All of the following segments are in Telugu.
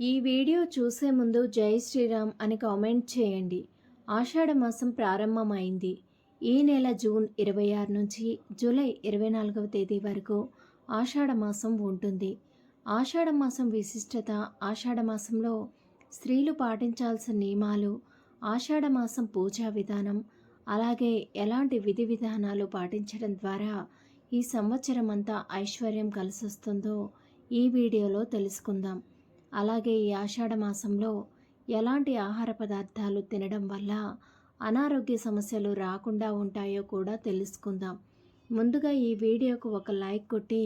ఈ వీడియో చూసే ముందు జై శ్రీరామ్ అని కామెంట్ చేయండి. ఆషాఢ మాసం ప్రారంభమైంది. ఈ నెల జూన్ ఇరవై ఆరు నుంచి జూలై ఇరవై నాలుగవ తేదీ వరకు ఆషాఢ మాసం ఉంటుంది. ఆషాఢ మాసం విశిష్టత ఆషాఢ మాసంలో స్త్రీలు పాటించాల్సిన నియమాలు ఆషాఢ మాసం పూజా విధానం అలాగే ఎలాంటి విధి విధానాలు పాటించడం ద్వారా ఈ సంవత్సరం అంతా ఐశ్వర్యం కలిసొస్తుందో ఈ వీడియోలో తెలుసుకుందాం. అలాగే ఈ ఆషాఢ మాసంలో ఎలాంటి ఆహార పదార్థాలు తినడం వల్ల అనారోగ్య సమస్యలు రాకుండా ఉంటాయో కూడా తెలుసుకుందాం. ముందుగా ఈ వీడియోకు ఒక లైక్ కొట్టి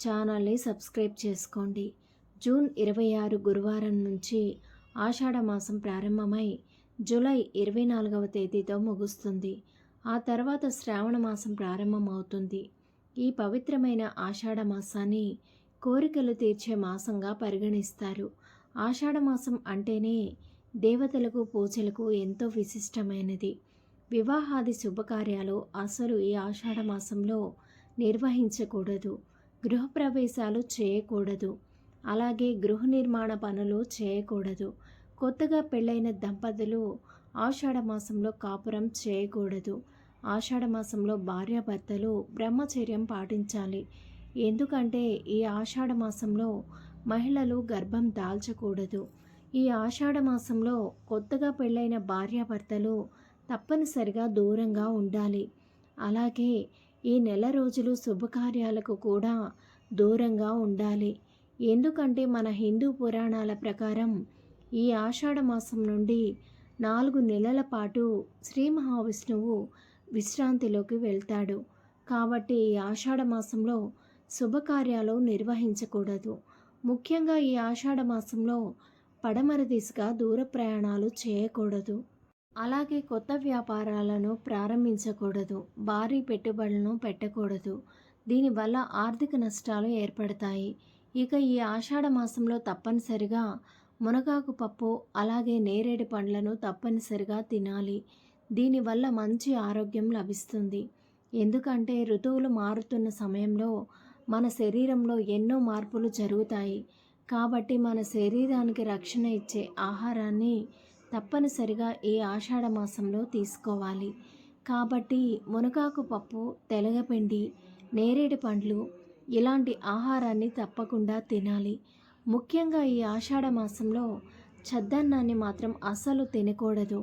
ఛానల్ని సబ్స్క్రైబ్ చేసుకోండి. జూన్ ఇరవై ఆరు గురువారం నుంచి ఆషాఢ మాసం ప్రారంభమై జూలై ఇరవై నాలుగవ తేదీతో ముగుస్తుంది. ఆ తర్వాత శ్రావణ మాసం ప్రారంభమవుతుంది. ఈ పవిత్రమైన ఆషాఢ మాసాన్ని కోరికలు తీర్చే మాసంగా పరిగణిస్తారు. ఆషాఢమాసం అంటేనే దేవతలకు పూజలకు ఎంతో విశిష్టమైనది. వివాహాది శుభకార్యాలు అసలు ఈ ఆషాఢ మాసంలో నిర్వహించకూడదు. గృహప్రవేశాలు చేయకూడదు. అలాగే గృహ నిర్మాణ పనులు చేయకూడదు. కొత్తగా పెళ్ళైన దంపతులు ఆషాఢ మాసంలో కాపురం చేయకూడదు. ఆషాఢ మాసంలో భార్యాభర్తలు బ్రహ్మచర్యం పాటించాలి. ఎందుకంటే ఈ ఆషాఢ మాసంలో మహిళలు గర్భం దాల్చకూడదు. ఈ ఆషాఢ మాసంలో కొత్తగా పెళ్ళైన భార్యాభర్తలు తప్పనిసరిగా దూరంగా ఉండాలి. అలాగే ఈ నెల రోజులు శుభకార్యాలకు కూడా దూరంగా ఉండాలి. ఎందుకంటే మన హిందూ పురాణాల ప్రకారం ఈ ఆషాఢ మాసం నుండి నాలుగు నెలల పాటు శ్రీ మహావిష్ణువు విశ్రాంతిలోకి వెళ్తాడు. కాబట్టి ఈ ఆషాఢ మాసంలో శుభకార్యాలు నిర్వహించకూడదు. ముఖ్యంగా ఈ ఆషాఢ మాసంలో పడమర దిశగా దూర ప్రయాణాలు చేయకూడదు. అలాగే కొత్త వ్యాపారాలను ప్రారంభించకూడదు. భారీ పెట్టుబడులను పెట్టకూడదు. దీనివల్ల ఆర్థిక నష్టాలు ఏర్పడతాయి. ఇక ఈ ఆషాఢ మాసంలో తప్పనిసరిగా మునగాకు పప్పు అలాగే నేరేడు పండ్లను తప్పనిసరిగా తినాలి. దీనివల్ల మంచి ఆరోగ్యం లభిస్తుంది. ఎందుకంటే ఋతువులు మారుతున్న సమయంలో మన శరీరంలో ఎన్నో మార్పులు జరుగుతాయి. కాబట్టి మన శరీరానికి రక్షణ ఇచ్చే ఆహారాన్ని తప్పనిసరిగా ఈ ఆషాఢ మాసంలో తీసుకోవాలి. కాబట్టి మునగాకు పప్పు తెలగపిండి నేరేడు పండ్లు ఇలాంటి ఆహారాన్ని తప్పకుండా తినాలి. ముఖ్యంగా ఈ ఆషాఢ మాసంలో చద్దన్నాన్ని మాత్రం అస్సలు తినకూడదు.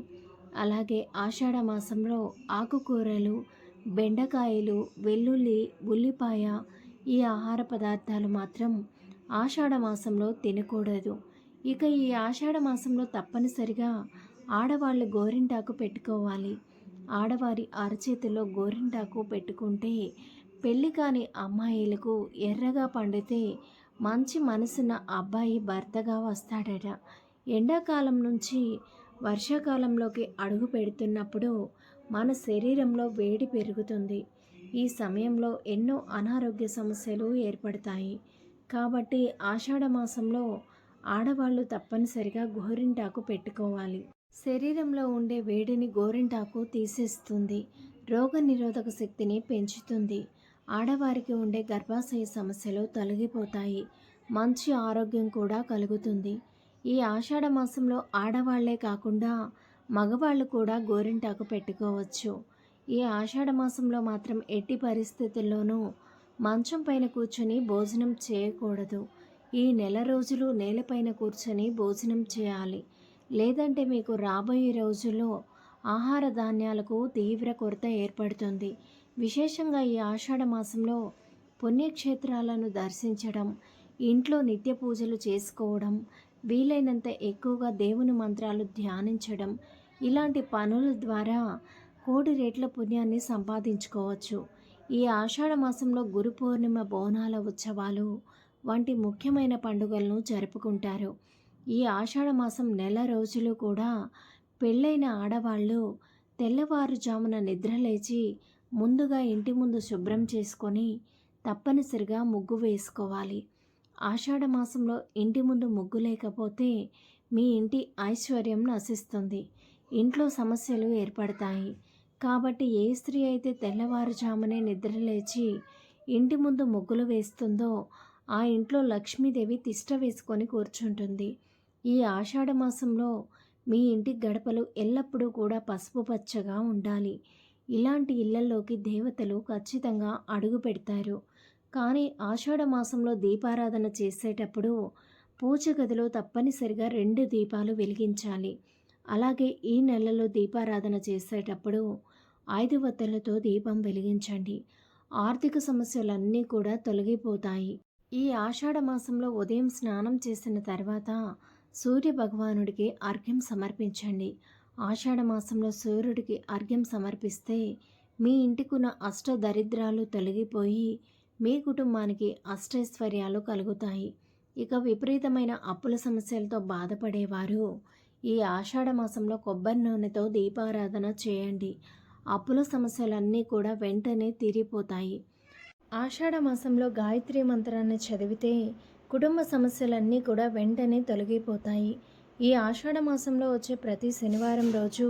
అలాగే ఆషాఢ మాసంలో ఆకుకూరలు బెండకాయలు వెల్లుల్లి ఉల్లిపాయ ఈ ఆహార పదార్థాలు మాత్రం ఆషాఢ మాసంలో తినకూడదు. ఇక ఈ ఆషాఢ మాసంలో తప్పనిసరిగా ఆడవాళ్ళు గోరింటాకు పెట్టుకోవాలి. ఆడవారి అరచేతిలో గోరింటాకు పెట్టుకుంటే పెళ్ళి కాని అమ్మాయిలకు ఎర్రగా పండితే మంచి మనసున్న అబ్బాయి భర్తగా వస్తాడట. ఎండాకాలం నుంచి వర్షాకాలంలోకి అడుగు పెడుతున్నప్పుడు మన శరీరంలో వేడి పెరుగుతుంది. ఈ సమయంలో ఎన్నో అనారోగ్య సమస్యలు ఏర్పడతాయి. కాబట్టి ఆషాఢ మాసంలో ఆడవాళ్ళు తప్పనిసరిగా గోరింటాకు పెట్టుకోవాలి. శరీరంలో ఉండే వేడిని గోరింటాకు తీసేస్తుంది. రోగ నిరోధక శక్తిని పెంచుతుంది. ఆడవారికి ఉండే గర్భాశయ సమస్యలు తొలగిపోతాయి. మంచి ఆరోగ్యం కూడా కలుగుతుంది. ఈ ఆషాఢ మాసంలో ఆడవాళ్ళే కాకుండా మగవాళ్ళు కూడా గోరింటాకు పెట్టుకోవచ్చు. ఈ ఆషాఢ మాసంలో మాత్రం ఎట్టి పరిస్థితుల్లోనూ మంచం పైన కూర్చొని భోజనం చేయకూడదు. ఈ నెల రోజులు నేలపైన కూర్చొని భోజనం చేయాలి. లేదంటే మీకు రాబోయే రోజుల్లో ఆహార ధాన్యాలకు తీవ్ర కొరత ఏర్పడుతుంది. విశేషంగా ఈ ఆషాఢ మాసంలో పుణ్యక్షేత్రాలను దర్శించడం ఇంట్లో నిత్య పూజలు చేసుకోవడం వీలైనంత ఎక్కువగా దేవుని మంత్రాలు ధ్యానించడం ఇలాంటి పనుల ద్వారా కోటి రేట్ల పుణ్యాన్ని సంపాదించుకోవచ్చు. ఈ ఆషాఢ మాసంలో గురు పౌర్ణిమ బోనాల ఉత్సవాలు వంటి ముఖ్యమైన పండుగలను జరుపుకుంటారు. ఈ ఆషాఢ మాసం నెల రోజులు కూడా పెళ్ళైన ఆడవాళ్ళు తెల్లవారుజామున నిద్రలేచి ముందుగా ఇంటి ముందు శుభ్రం చేసుకొని తప్పనిసరిగా ముగ్గు వేసుకోవాలి. ఆషాఢ మాసంలో ఇంటి ముందు ముగ్గు లేకపోతే మీ ఇంటి ఐశ్వర్యం నశిస్తుంది. ఇంట్లో సమస్యలు ఏర్పడతాయి. కాబట్టి ఏ స్త్రీ అయితే తెల్లవారుజామునే నిద్రలేచి ఇంటి ముందు ముగ్గులు వేస్తుందో ఆ ఇంట్లో లక్ష్మీదేవి తిష్ట వేసుకొని కూర్చుంటుంది. ఈ ఆషాఢ మాసంలో మీ ఇంటి గడపలు ఎల్లప్పుడూ కూడా పసుపు పచ్చగా ఉండాలి. ఇలాంటి ఇళ్ళలోకి దేవతలు ఖచ్చితంగా అడుగు పెడతారు. కానీ ఆషాఢ మాసంలో దీపారాధన చేసేటప్పుడు పూజ గదిలో తప్పనిసరిగా రెండు దీపాలు వెలిగించాలి. అలాగే ఈ నెలలో దీపారాధన చేసేటప్పుడు ఐదు వత్తలతో దీపం వెలిగించండి. ఆర్థిక సమస్యలన్నీ కూడా తొలగిపోతాయి. ఈ ఆషాఢ మాసంలో ఉదయం స్నానం చేసిన తర్వాత సూర్య భగవానుడికి అర్ఘ్యం సమర్పించండి. ఆషాఢ మాసంలో సూర్యుడికి అర్ఘ్యం సమర్పిస్తే మీ ఇంటికున్న అష్ట దరిద్రాలు తొలగిపోయి మీ కుటుంబానికి అష్టైశ్వర్యాలు కలుగుతాయి. ఇక విపరీతమైన అప్పుల సమస్యలతో బాధపడేవారు ఈ ఆషాఢ మాసంలో కొబ్బరి నూనెతో దీపారాధన చేయండి. అప్పుల సమస్యలన్నీ కూడా వెంటనే తీరిపోతాయి. ఆషాఢ మాసంలో గాయత్రి మంత్రాన్ని చదివితే కుటుంబ సమస్యలన్నీ కూడా వెంటనే తొలగిపోతాయి. ఈ ఆషాఢ మాసంలో వచ్చే ప్రతి శనివారం రోజు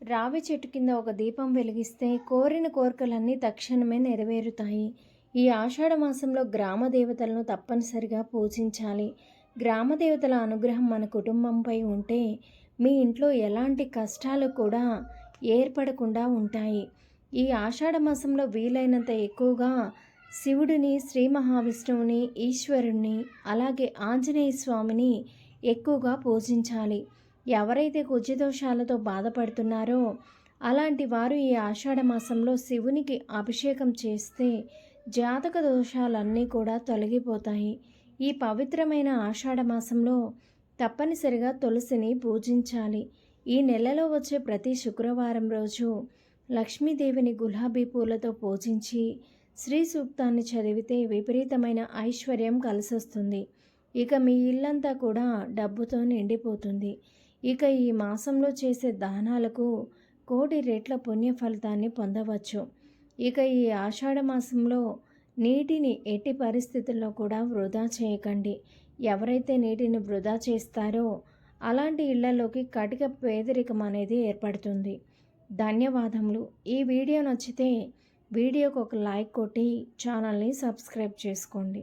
రావి చెట్టు కింద ఒక దీపం వెలిగిస్తే కోరిన కోరికలన్నీ తక్షణమే నెరవేరుతాయి. ఈ ఆషాఢ మాసంలో గ్రామ దేవతలను తప్పనిసరిగా పూజించాలి. గ్రామ దేవతల అనుగ్రహం మన కుటుంబంపై ఉంటే మీ ఇంట్లో ఎలాంటి కష్టాలు కూడా ఏర్పడకుండా ఉంటాయి. ఈ ఆషాఢ మాసంలో వీలైనంత ఎక్కువగా శివుడిని శ్రీ మహావిష్ణువుని ఈశ్వరుణ్ణి అలాగే ఆంజనేయ స్వామిని ఎక్కువగా పూజించాలి. ఎవరైతే కుజదోషాలతో బాధపడుతున్నారో అలాంటి వారు ఈ ఆషాఢ మాసంలో శివునికి అభిషేకం చేస్తే జాతక దోషాలన్నీ కూడా తొలగిపోతాయి. ఈ పవిత్రమైన ఆషాఢ మాసంలో తప్పనిసరిగా తులసిని పూజించాలి. ఈ నెలలో వచ్చే ప్రతి శుక్రవారం రోజు లక్ష్మీదేవిని గులాబీ పూలతో పూజించి శ్రీ సూక్తాన్ని చదివితే విపరీతమైన ఐశ్వర్యం కలిసొస్తుంది. ఇక మీ ఇల్లంతా కూడా డబ్బుతో నిండిపోతుంది. ఇక ఈ మాసంలో చేసే దానాలకు కోటి రెట్ల పుణ్య ఫలితాన్ని పొందవచ్చు. ఇక ఈ ఆషాఢ మాసంలో నీటిని ఎట్టి పరిస్థితుల్లో కూడా వృధా చేయకండి. ఎవరైతే నీటిని వృధా చేస్తారో అలాంటి ఇళ్ళలోకి కటిక పేదరికం అనేది ఏర్పడుతుంది. ధన్యవాదములు. ఈ వీడియో నచ్చితే వీడియోకు ఒక లైక్ కొట్టి ఛానల్ని సబ్స్క్రైబ్ చేసుకోండి.